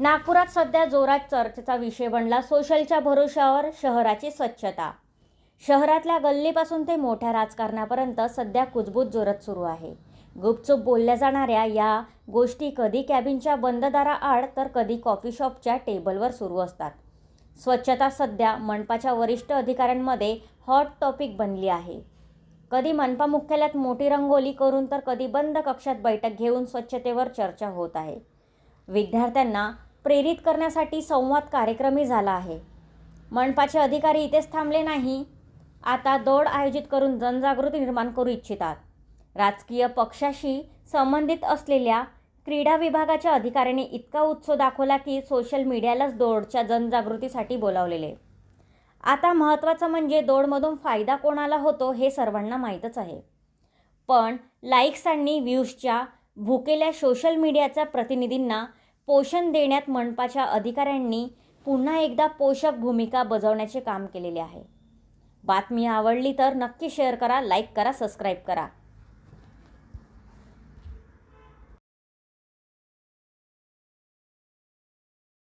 नागपुरात सध्या जोरात चर्चेचा विषय बनला सोशलच्या भरोशावर शहराची स्वच्छता. शहरातल्या गल्लीपासून ते मोठ्या राजकारणापर्यंत सध्या कुजबूज जोरात सुरू आहे. गुपचूप बोलल्या जाणाऱ्या या गोष्टी कधी कॅबिनच्या बंद दाराआड तर कधी कॉफी शॉपच्या टेबलवर सुरू असतात. स्वच्छता सध्या मनपाच्या वरिष्ठ अधिकाऱ्यांमध्ये हॉट टॉपिक बनली आहे. कधी मनपा मुख्यालयात मोठी रंगोली करून तर कधी बंद कक्षात बैठक घेऊन स्वच्छतेवर चर्चा होत आहे. विद्यार्थ्यांना प्रेरित करण्यासाठी संवाद कार्यक्रमही झाला आहे. मनपाचे अधिकारी इथेच थांबले नाही. आता दौड आयोजित करून जनजागृती निर्माण करू इच्छितात. राजकीय पक्षाशी संबंधित असलेल्या क्रीडा विभागाच्या अधिकाऱ्यांनी इतका उत्सव दाखवला की सोशल मीडियालाच दौडच्या जनजागृतीसाठी बोलावलेले. आता महत्त्वाचं म्हणजे दौडमधून फायदा कोणाला होतो हे सर्वांना माहीतच आहे. पण लाईक्स आणि व्ह्यूजच्या भुकेल्या सोशल मीडियाच्या प्रतिनिधींना पोषण देण्यात मनपाच्या अधिकाऱ्यांनी पुन्हा एकदा पोषक भूमिका बजावण्याचे काम केलेले आहे. बातमी आवडली तर नक्की शेअर करा लाईक करा सबस्क्राईब करा.